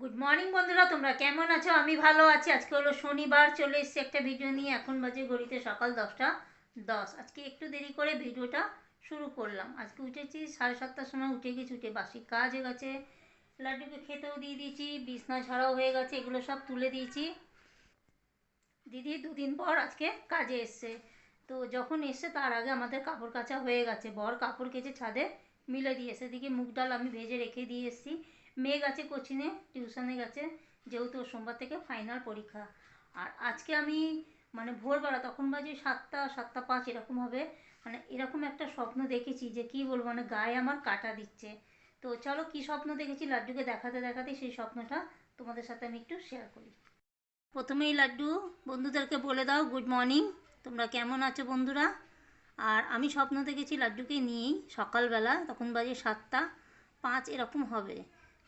Good morning বন্ধুরা, তোমরা কেমন আছো? আমি ভালো আছি। আজকে হলো শনিবার, চলে এসেছি একটা ভিডিও নিয়ে। এখন বাজে ঘড়িতে সকাল দশটা দশ। আজকে একটু দেরি করে ভিডিওটা শুরু করলাম। আজকে উঠেছি, সাড়ে সাতটার সময় উঠে গেছি, উঠে বাসি কাজ হয়ে গেছে। লাড্ডুকে খেতেও দিয়ে দিয়েছি, বিছনা ঝাড়াও হয়ে গেছে, এগুলো সব তুলে দিয়েছি। দিদি দুদিন পর আজকে কাজে এসছে। তো যখন এসছে, তার আগে আমাদের কাপড় কাচা হয়ে গেছে। বর কাপড় কেচে ছাদে মিলে দিয়েছে। এদিকে মুগ ডাল আমি ভেজে রেখে দিয়ে এসেছি। মেয়ে গেছে কোচিনে টিউশনে গেছে, যেহেতু সোমবার থেকে ফাইনাল পরীক্ষা। আর আজকে আমি মানে ভোরবেলা, তখন বাজে সাতটা সাতটা পাঁচ এরকম হবে মানে এরকম একটা স্বপ্ন দেখেছি যে কি বলব মানে গায়ে আমার কাটা দিচ্ছে। তো চলো কি স্বপ্ন দেখেছি লাড্ডুকে দেখাতে দেখাতে সেই স্বপ্নটা তোমাদের সাথে আমি একটু শেয়ার করি। প্রথমেই লাড্ডু, বন্ধুদেরকে বলে দাও গুড মর্নিং তোমরা কেমন আছো বন্ধুরা? আর আমি স্বপ্ন দেখেছি লাড্ডুকে নিয়েই সকালবেলা, তখন বাজে সাতটা পাঁচ এরকম হবে।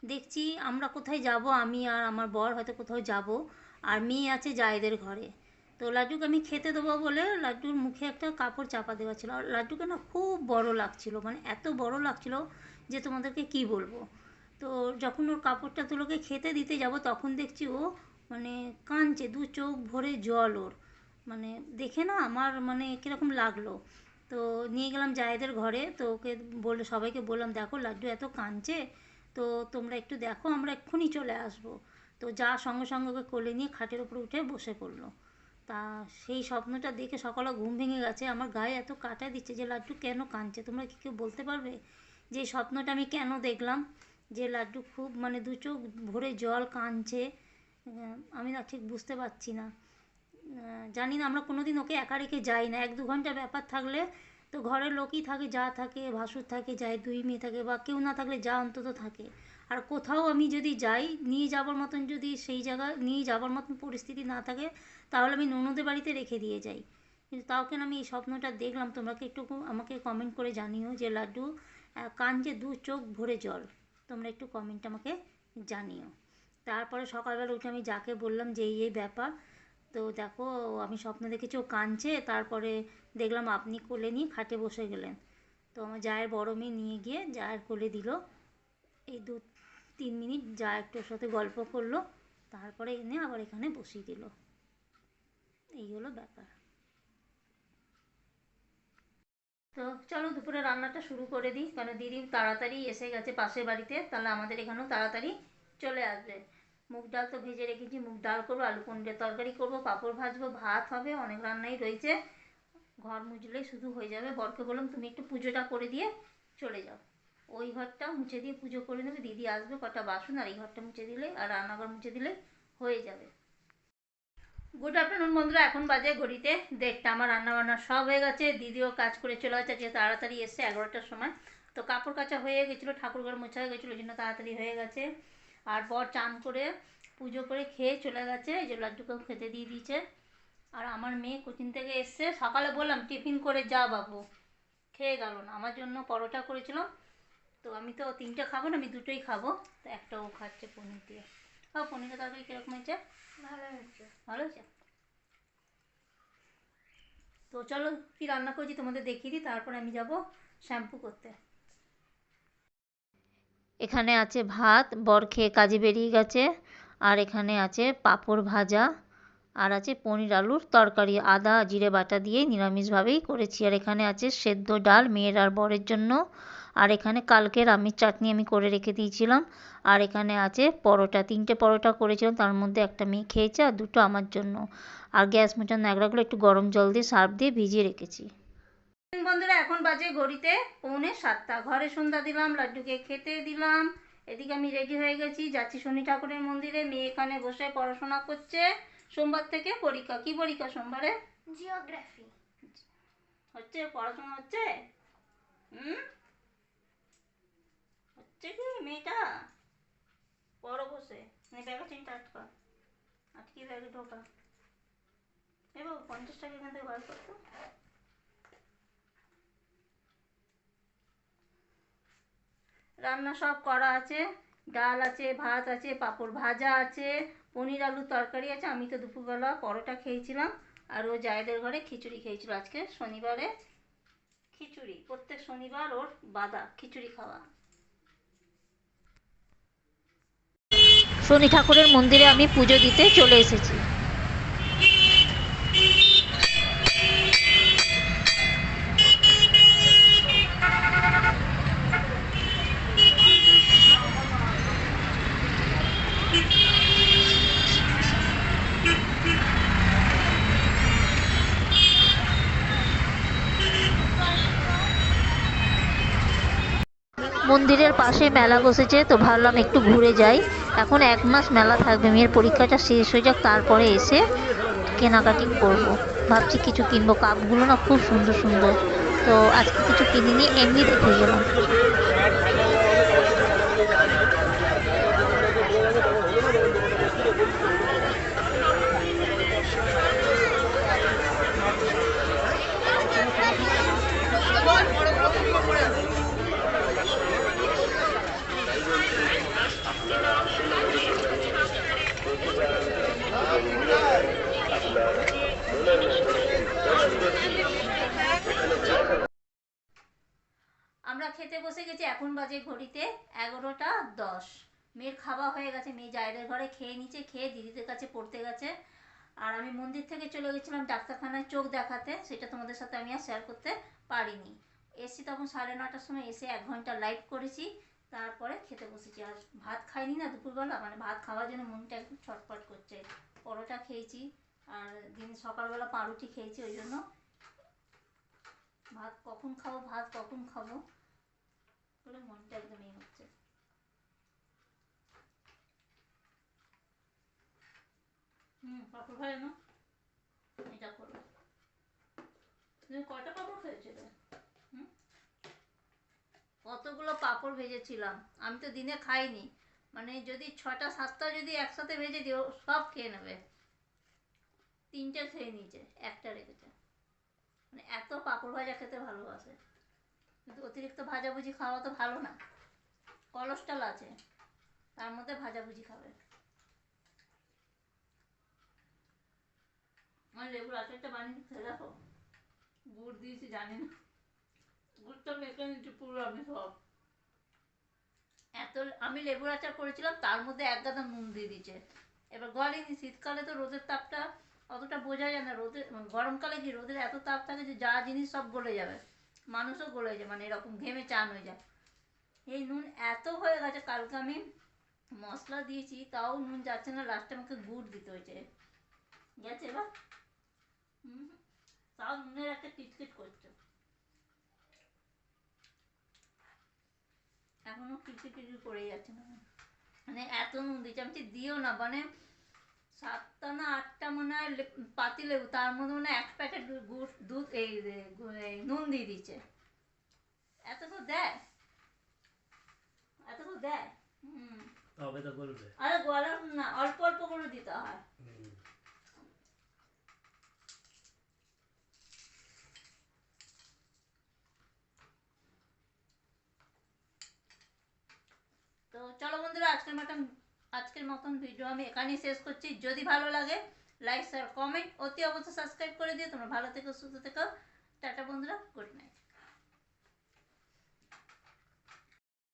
দেখছি আমরা কোথায় যাব, আমি আর আমার বর হয়তো কোথাও যাব, আর মেয়ে আছে জায়েদের ঘরে। তো লাড্ডুকে আমি খেতে দেবো বলে লাড্ডুর মুখে একটা কাপড় চাপা দেওয়া ছিল। আর লাড্ডুকে না খুব বড় লাগছিল মানে এত বড় লাগছিল যে তোমাদেরকে কি বলব। তো যখন ওর কাপড়টা তুলোকে খেতে দিতে যাব, তখন দেখছি ও মানে কাঁদছে, দু চোখ ভরে জল ওর। মানে দেখে না আমার মানে কীরকম লাগল। তো নিয়ে গেলাম জায়েদের ঘরে, তো ওকে বলে, সবাইকে বললাম, দেখো, লাড্ডু এত কাঁদছে তো তোমরা একটু দেখো, আমরা এক্ষুনি চলে আসব। তো যা সঙ্গে সঙ্গে ওকে কোলে নিয়ে খাটের উপর উঠে বসে পড়ল। তা সেই স্বপ্নটা দেখে সকালে ঘুম ভেঙে গেছে। আমার গায়ে এত কাটা দিচ্ছে যে লাড্ডু কেন কাঁদছে? তোমরা কি কেউ বলতে পারবে? যে স্বপ্নটা আমি কেন দেখলাম? যে লাড্ডু খুব মানে দু চোখ ভরে জল কাঁদছে। আমি না ঠিক বুঝতে পারছি না। জানি না, আমরা কোনো দিন ওকে একা রেখে যাই না। এক দু ঘণ্টা ব্যাপার থাকলে তো ঘরের লোকই থাকে, যা থাকে, ভাসুর থাকে যায় দুই মেয়ে থাকে বা কেউ না থাকলে যা অন্তত থাকে। আর কোথাও আমি যদি যাই, নিয়ে যাবার মতন যদি সেই জায়গা, নিয়ে যাবার মতন পরিস্থিতি না থাকে, তাহলে আমি ননদের বাড়িতে রেখে দিয়ে যাই। কিন্তু তাও কেন আমি এই স্বপ্নটা দেখলাম? তোমরা কি একটু আমাকে কমেন্ট করে জানিও যে লাড্ডু কান যে দু চোখ ভরে জল। তোমরা একটু কমেন্ট আমাকে জানিও। তারপরে সকালবেলা উঠে আমি যাকে বললাম যে এই ব্যাপার তো দেখো, আমি স্বপ্ন দেখেছি ও কাঁদছে, তারপরে দেখলাম আপনি কোলে নিয়ে খাটে বসে গেলেন। তো আমার জায়ের বড় মেয়ে নিয়ে গিয়ে জায়ের কোলে দিল। এই দু, তিন মিনিট যা একটু ওর সাথে গল্প করল, তারপরে এনে আবার এখানে বসিয়ে দিল। এই হলো ব্যাপার। তো চলো দুপুরে রান্নাটা শুরু করে দিই কারণ দিদি তাড়াতাড়ি এসে গেছে পাশের বাড়িতে, তাহলে আমাদের এখানেও তাড়াতাড়ি চলে আসবে। মুগ ডাল তো ভেজে রেখেছি, মুগ ডাল করব, আলু পনিরের তরকারি করব, পাঁপড় ভাজবো, ভাত হবে, অনেক রান্নাই রয়েছে। ঘর মুছলেই শুধু হয়ে যাবে। বরকে বললাম, তুমি একটু পুজোটা করে দিয়ে চলে যাও। ওই ঘরটা মুছে দিয়ে পুজো করে নেবে। দিদি আসবে কটা বাসন, আর এই ঘরটা মুছে দিলে, আর রান্নাঘর মুছে দিলে হয়ে যাবে। গুড আফটারনুন বন্ধুরা, এখন বাজে ঘড়িতে দেড়টা। আমার রান্না বান্না সব হয়ে গেছে। দিদিও কাজ করে চলে গেছে। আজকে তাড়াতাড়ি এসছে এগারোটার সময়। তো কাপড় কাচা হয়ে গেছিল ঠাকুর ঘর মোছা হয়ে গেছিল, ওই জন্য তাড়াতাড়ি হয়ে গেছে। আর বর চান করে পুজো করে খেয়ে চলে গেছে এই যে লাড্ডুকেও খেতে দিয়ে দিয়েছে। আর আমার মেয়ে কোচিন থেকে এসছে সকালে বললাম টিফিন করে যা বাবু। খেয়ে গেল না আমার জন্য পরোটা করেছিলাম তো আমি তো তিনটে খাব না আমি দুটোই খাব। তো একটা ও খাচ্ছে পনির দিয়ে। ও পনিরের তরকারি কীরকম হয়েছে? ভালো হয়েছে। ভালো হয়েছে? তো চলো কি রান্না করেছি তোমাদের দেখিয়ে দিই তারপর আমি যাব শ্যাম্পু করতে। এখানে আছে ভাত, বর খেয়ে কাজে বেরিয়ে গেছে। আর এখানে আছে পাঁপড় ভাজা, আর আছে পনির আলুর তরকারি। আদা, জিরে বাটা দিয়ে নিরামিষভাবেই করেছি। আর এখানে আছে সেদ্ধ ডাল মেয়ের আর বরের জন্য। আর এখানে কালকের আমিষ চাটনি আমি করে রেখে দিয়েছিলাম। আর এখানে আছে পরোটা, তিনটে পরোটা করেছিলাম। তার মধ্যে একটা মেয়ে খেয়েছে আর দুটো আমার জন্য। আর গ্যাস মোচার ন্যাকড়াগুলো একটু গরম জল দিয়ে, সার্ফ দিয়ে ভিজিয়ে রেখেছি। বন্ধুরা এখন বাজে ঘড়িতে পৌনে সাতটা। ঘরে সন্ধ্যা দিলাম লাড্ডুকে খেতে দিলাম। এদিকে আমি রেডি হয়ে গেছি। যাচ্ছি শনি ঠাকুরের মন্দিরে। মেয়ে এখানে বসে পড়াশোনা করছে। সোমবার থেকে পরীক্ষা। কি পরীক্ষা সোমবারে? জিওগ্রাফি। হচ্ছে? পড়াশোনা হচ্ছে? হুম? হচ্ছে কি মেয়েটা? পড়ো বসে। ব্যাগে চিন্তা আটকা আটকে ব্যাগে ঢোকা। এ বাবু পঞ্চাশ টাকা এখান থেকে বার করতো রান্না সব করা আছে। ডাল আছে, ভাত আছে, পাঁপড় ভাজা আছে, পনির আলুর তরকারি আছে। আমি তো দুপুরবেলা পরোটা খেয়েছিলাম আর ও জায়েদের ঘরে খিচুড়ি খেয়েছিল আজকে, শনিবারে খিচুড়ি। প্রত্যেক শনিবার ওর বাদা খিচুড়ি খাওয়া। শনি ঠাকুরের মন্দিরে আমি পুজো দিতে চলে এসেছি। মন্দিরের পাশে মেলা বসেছে, তো ভাবলাম একটু ঘুরে যাই। এখন এক মাস মেলা থাকবে, মেয়ের পরীক্ষাটা শেষ হয়ে যাক, তারপরে এসে কেনাকাটি করব। ভাবছি কিছু কিনবো, কাপগুলো না খুব সুন্দর সুন্দর। তো আজকে কিছু কিনিনি এমনি দেখে গেলাম আমরা খেতে বসে গেছি এখন বাজে ঘড়িতে এগারোটা দশ। মেয়ের খাওয়া হয়ে গেছে, মেয়ে জায়দের ঘরে খেয়ে নিচে, খেয়ে দিদিদের কাছে পড়তে গেছে। আর আমি মন্দির থেকে চলে গেছিলাম ডাক্তারখানায় চোখ দেখাতে, সেটা তোমাদের সাথে আমি আর শেয়ার করতে পারিনি। এসছি তখন সাড়ে নটার সময় এসে এক ঘণ্টা লাইভ করেছি, তারপরে খেতে বসেছি। আর ভাত খাইনি না দুপুরবেলা মানে ভাত খাওয়ার জন্য মনটা একটু ছটফট করছে। পরোটা খেয়েছি, আর দিন সকালবেলা পাউরুটি খেয়েছি, ওই জন্য। ভাত কখন খাব, ভাত কখন খাব? করে মনটা একদম এই হচ্ছে। হুম, পাপড় ভাই না এটা করো। তুমি কটা পাপড় খেয়েছিলে? কতগুলো পাপড় ভেজেছিলাম? আমি তো দিনে খাইনি। মানে যদি ছটা সাতটা যদি একসাথে ভেজে দিও, সব খেয়ে নেবে। তিনটে খেয়ে নিয়েছে, একটা রেখেছে। মানে এত পাপড় ভাজা খেতে ভালোবাসে। কিন্তু অতিরিক্ত ভাজাভুজি খাওয়া তো ভালো না। কোলেস্ট্রল আছে, তার মধ্যে ভাজাভুজি খাবে। আমার লেবুর আচারটা বানিয়ে খেয়ে দেখো। গুড় দিয়েছি, জানি না। গুড়টা মেখে নিচ্ছি পুরো আমি সব। এত, আমি লেবুর আচার করেছিলাম, তার মধ্যে এক গাদা নুন দিয়ে দিচ্ছে এবার গলেনি শীতকালে তো রোদের তাপটা অতটা বোঝা যায় না রোদের গরমকালে কি রোদের এত তাপ থাকে যে যা জিনিস সব গলে যাবে। মানুষও গলে যায় মানে এরকম ঘেমে চান হয়ে যায়। এই নুন এত হয়ে গেছে, কালকে আমি মশলা দিয়েছি, তাও নুন যাচ্ছে না লাস্টে আমাকে গুড় দিতে হয়েছে। গেছে এবার? তাও নুনের একটা কিটকিট করছে। এখনও কিটকিট করে যাচ্ছে না। মানে এত নুন দিচ্ছে আমি দিও না মানে সাতটা না আটটা মনে হয় লে- পাতি লেবু তার মধ্যে মনে হয় এক প্যাকেট গুড় দুধ এই নুন দিয়ে দিচ্ছে এত তো দেয়। এত তো দেয়। হুম। তবে তো আরে গলা না অল্প অল্প করে দিতে হয়। তো চলো বন্ধুরা আজকের মতন আজকের মতন ভিডিও আমি এখানেই শেষ করছি। যদি ভালো লাগে লাইক শেয়ার কমেন্ট অতি অবশ্যই সাবস্ক্রাইব করে দিয়ে তোমরা ভালো থেকো, সুস্থ থেকো। টাটা বন্ধুরা গুড নাইট